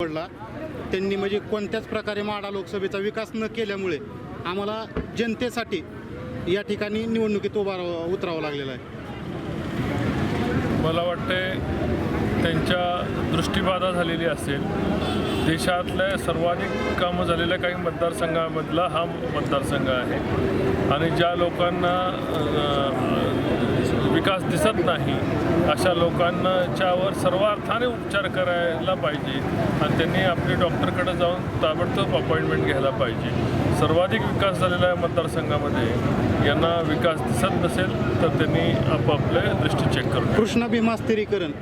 पडला. त्यांनी म्हणजे कोणत्याच प्रकारे माडा लोकसभेचा विकास न केल्यामुळे आम्हाला जनतेसाठी या ठिकाणी निवडणुकीत उभा उतरावं लागलेलं आहे. मला वाटते त्यांच्या दृष्टीबाधा झालेली असेल. देशातल्या सर्वाधिक कामं झालेल्या काही मतदारसंघामधला हा मतदारसंघ आहे. आणि ज्या लोकांना विकास दिसत नाही अशा लोकांच्यावर सर्व अर्थाने उपचार करायला पाहिजे आणि त्यांनी आपली डॉक्टरकडे जाऊन ताबडतोब अपॉइंटमेंट घ्यायला पाहिजे. सर्वाधिक विकास झालेला आहे मतदारसंघामध्ये. यांना विकास दिसत नसेल तर त्यांनी आपापले दृष्टी चेक करून कृष्णा भीमा स्थिरीकरण.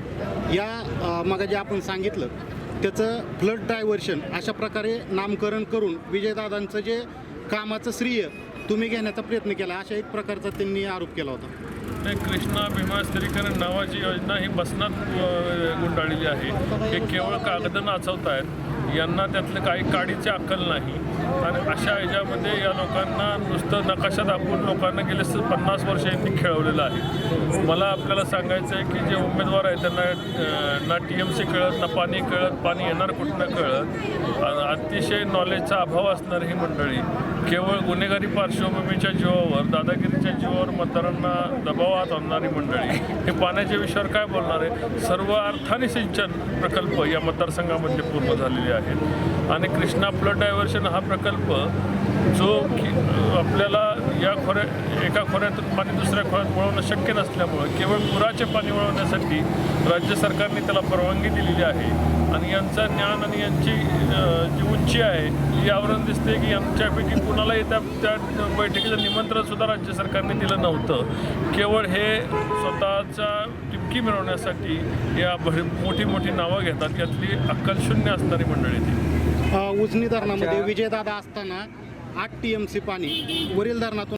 या मग जे आपण सांगितलं त्याचं फ्लड डायव्हर्शन अशा प्रकारे नामकरण करून विजयदादांचं जे कामाचं श्रेय तुम्ही घेण्याचा प्रयत्न केला अशा एक प्रकारचा त्यांनी आरोप केला होता. ते कृष्णा भीमा स्थिरीकरण नावाची योजना ही बसनात अ, गुंडाळलेली आहे. हे केवळ कागद नाचवत आहेत यांना त्यातलं काही काडीची अक्कल नाही. आणि अशा ह्याच्यामध्ये या लोकांना नुसतं नकाशा दाखवून लोकांना गेले पन्नास वर्ष यांनी खेळवलेलं आहे. मला आपल्याला सांगायचं आहे की जे उमेदवार आहेत त्यांना ना टी एम सी कळत ना पाणी कळत पाणी येणार कुठनं कळत अतिशय नॉलेजचा अभाव असणारी ही मंडळी. केवळ गुन्हेगारी पार्श्वभूमीच्या जीवावर दादागिरीच्या जीवावर मतदारांना दबावात आणणारी मंडळी. हे पाण्याच्या विषयावर काय बोलणार आहे? सर्व अर्थाने सिंचन प्रकल्प या मतदारसंघामध्ये पूर्ण झालेले आहेत. आणि कृष्णा फ्लड डायव्हर्शन हा प्रकल्प प्रकल्प जो की आपल्याला या खोऱ्या एका खोऱ्यातून पाणी दुसऱ्या खोऱ्यात वळवणं शक्य नसल्यामुळं केवळ पुराचे पाणी वळवण्यासाठी राज्य सरकारने त्याला परवानगी दिलेली आहे. आणि यांचं ज्ञान आणि यांची जी उंची आहे यावरून दिसते की यांच्यापैकी कुणालाही त्या त्या बैठकीचं निमंत्रणसुद्धा राज्य सरकारने दिलं नव्हतं. केवळ हे स्वतःचा टिपकी मिळवण्यासाठी या भर मोठी मोठी नावं घेतात. यातली अक्कल शून्य असणारी मंडळी ती. उजनी धरणामध्ये विजयदादा असताना आठ टी एम सी पाणी वरील धरणातून